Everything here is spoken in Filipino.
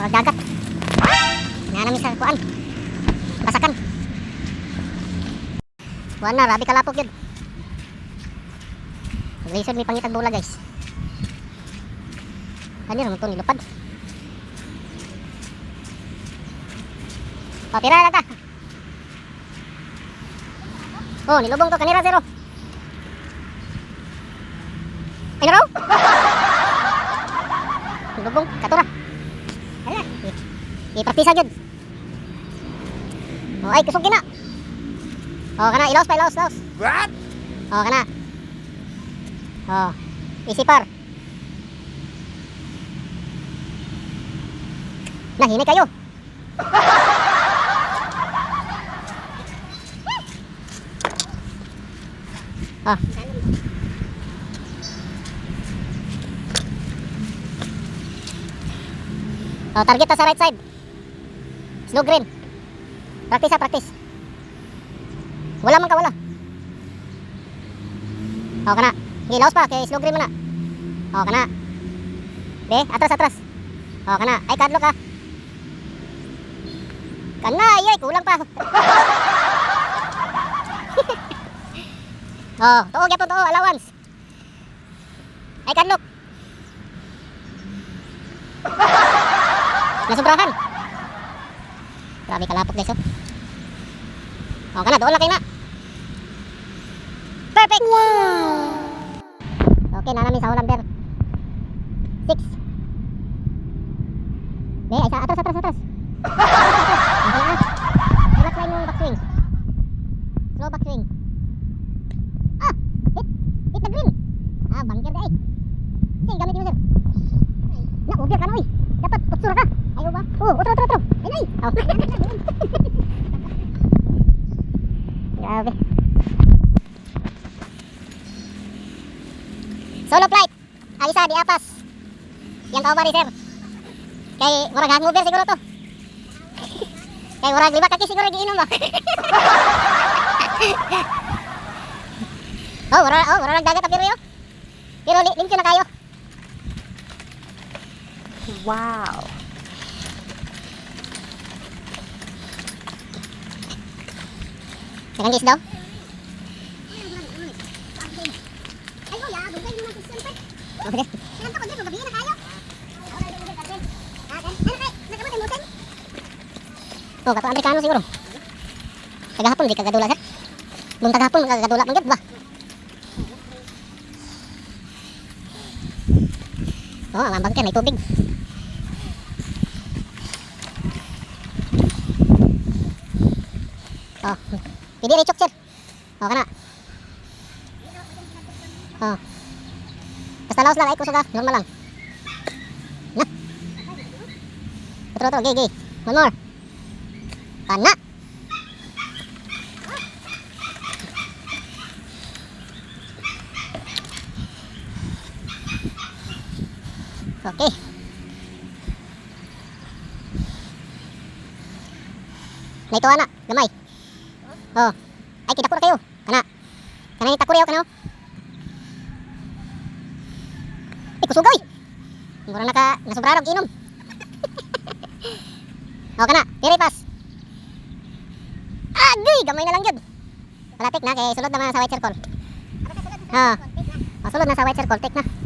Murag dagat. Nanami sa kuan. Basakan. Kuan na, rabi kalapok yun. Lisod may pangitag bola guys. Ano naman ito nilupad? Papira na ka. Oh, nilubong to kanira zero. Ay naraw? nilubong, katura. Ipartisa gyud. Oh, ay kusog kina. Oh, kana ilaos pa ilaos, ilaos. What? Oh, kana. Oh, isipar. Nahini kayo. Oh. Oh, target ta sa right side. Slow green. Practice ha, practice. Wala man ka, wala. Oh, kana. Gilaos pa, kay slow green man na. Oh, kana. Be, atras, atras. Oh, kana. Ay, kadlo ka. Kana, ay, kulang pa. oh, tuo, gyapon, tuo, allowance. Ay, kadlok. Nasubrahan. Grabe kalapok guys, oh. Oh, kana, doon kayo na. Perfect! Wow! Okay, na namin sa hole number 6. Be, ay sa atras, atras, atras. Backswing. Slow backswing. Ah! Hit! The green! Ah, bangker ka eh. Sige, gamit mo sir. Na, over ka na uy. Dapat, utsura ka. Ayaw ba? Oo, utro, utro, utro. Ay. Oh. Grabe. Solo flight. Ang isa, di apas. Yang kau bari, sir. Kay, murag hangover siguro to. Kay, murag lima kaki siguro giinom ba? oh, murag, oh, murag dagat pero yo. Pero li, limpyo na kayo. Wow. Second kiss daw. Okay. Oh, kato Amerikano siguro. Tagahapon di kagadula sir. Nung tagahapon kagadula man ba? Oh, ang bangker may tubig. Oh, rin sir. Oh, kana. Oh. Basta laos lang ay kusog ah, normal lang. Na. Otro, otro, gay, gay. One more. Kana. Okay. Na ito ana, gamay. Oh. Ay kita kayo. Kana. Kana ni takuri kana. Ay kusugoy. Mura na ka nasubrarog inom. oh kana, diri pas. Agay, gamay na lang yun. Malapit na kay sulod naman sa white circle. Oh. Oh, sulod na sa white circle, take na.